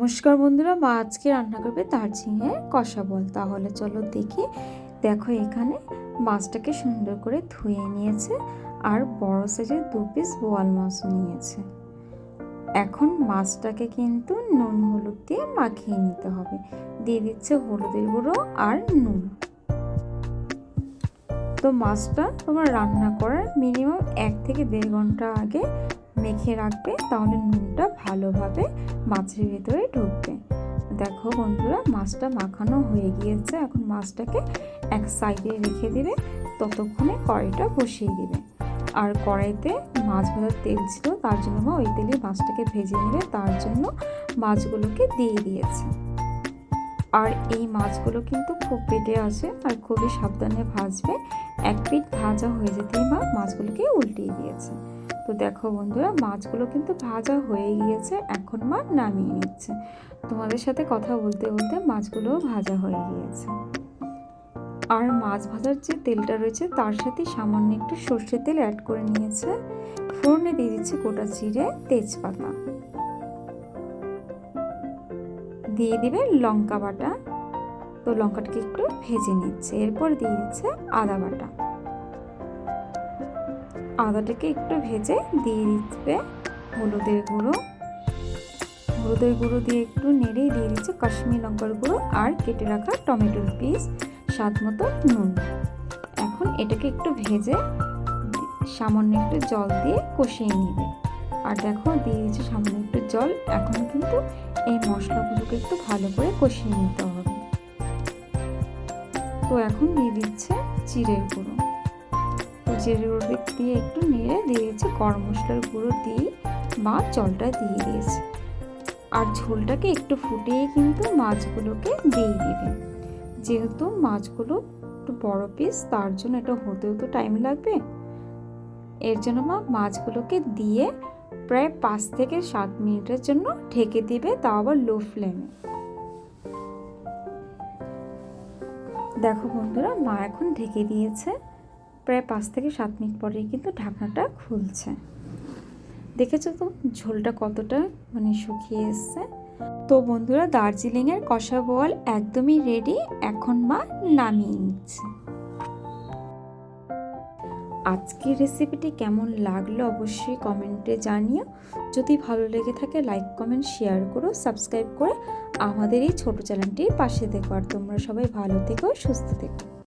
নমস্কার বন্ধুরা, মা আজকে রান্না করবে দারচিংয়ের কষা বল। তাহলে চলো দেখি। দেখো এখানে মাছটাকে সুন্দর করে ধুয়ে নিয়েছে আর বড় সাইজের দু পিস বোয়াল মাছ নিয়েছে। এখন মাছটাকে কিন্তু নুন হলুদ দিয়ে মাখিয়ে নিতে হবে। দিয়ে দিচ্ছে হলুদের গুঁড়ো আর নুন। তো মাছটা তোমার রান্না করার মিনিমাম এক থেকে দেড় ঘণ্টা আগে মেখে রাখবে, তাহলে নুনটা ভালোভাবে মাছের ভেতরে ঢুকবে। দেখো বন্ধুরা, মাছটা মাখানো হয়ে গিয়েছে। এখন মাছটাকে এক সাইডে রেখে দিবে ততক্ষণে কড়াইটা বসিয়ে দিবে। আর কড়াইতে মাছ ভাজার তেল ছিল, তার জন্য মা ওই তেলে মাছটাকে ভেজে নেবে তার জন্য মাছগুলোকে দিয়ে দিয়েছে। আর এই মাছগুলো কিন্তু খুব পেটে আছে আর খুবই সাবধানে ভাজবে। এক পিঠ ভাজা হয়ে যেতেই মা মাছগুলোকে উল্টিয়ে দিয়েছে। তো দেখো বন্ধুরা, মাছগুলো কিন্তু ভাজা হয়ে গিয়েছে, এখন মা নামিয়ে নিচ্ছে। তোমাদের সাথে কথা বলতে বলতে মাছগুলোও ভাজা হয়ে গিয়েছে। আর মাছ ভাজার যে তেলটা রয়েছে, তার সাথে সামান্য একটু সর্ষের তেল অ্যাড করে নিয়েছে। ফোড়নে দিয়ে দিচ্ছে গোটা জিরে, তেজপাতা। দিয়ে দিবে লঙ্কা বাটা। তো লঙ্কাটাকে একটু ভেজে নিচ্ছে। এরপর দিয়ে দিচ্ছে আদা বাটা। আদাটাকে একটু ভেজে দিয়ে দিচ্ছে। হলুদের গুঁড়ো। হলুদের গুঁড়ো দিয়ে একটু নেড়ে দিয়ে দিচ্ছে কাশ্মীর লঙ্কার গুঁড়ো আর কেটে রাখা টমেটোর পিস, স্বাদ মতো নুন। এখন এটাকে একটু ভেজে সামান্য একটু জল দিয়ে কষিয়ে নিবে। আর দেখো, দিয়ে দিচ্ছে সামান্য একটু জল। এখন কিন্তু এই মশলাগুলোকে একটু ভালো করে কষিয়ে নিতে হবে। তো এখন দিয়ে দিচ্ছে জিরের গুঁড়ো। তো জিরের দিয়ে একটু নেড়ে দিয়েছি, গরম মশলার গুঁড়ো দিয়ে বা জলটা দিয়ে দিয়েছি। আর ঝোলটাকে একটু ফুটিয়ে কিন্তু মাছগুলোকে দিয়ে দিবে। যেহেতু মাছগুলো একটু বড় পিস তার জন্য এটা হতেও তো টাইম লাগবে। এর জন্য মা মাছগুলোকে দিয়ে প্রায় পাঁচ থেকে সাত মিনিটের জন্য ঢেকে দিবে, তাও আবার লো ফ্লেমে দেখো বন্ধুরা, মা এখন ঢেকে দিয়েছে। প্রায় পাঁচ থেকে সাত মিনিট পরেই কিন্তু ঢাকনাটা খুলছে। দেখেছ তো ঝোলটা কতটা মানে শুকিয়ে এসছে? তো বন্ধুরা, দার্জিলিংয়ের কষা বোয়াল একদমই রেডি এখন মা নামিয়ে নিচ্ছে। আজকের রেসিপিটি কেমন লাগল অবশ্যই কমেন্টে জানিও। যদি ভালো লেগে থাকে লাইক কমেন্ট শেয়ার করো সাবস্ক্রাইব করে আমাদের এই ছোট চ্যানেলটির পাশে দেখো। আর তোমরা সবাই ভালো থেকো, সুস্থ থেকো।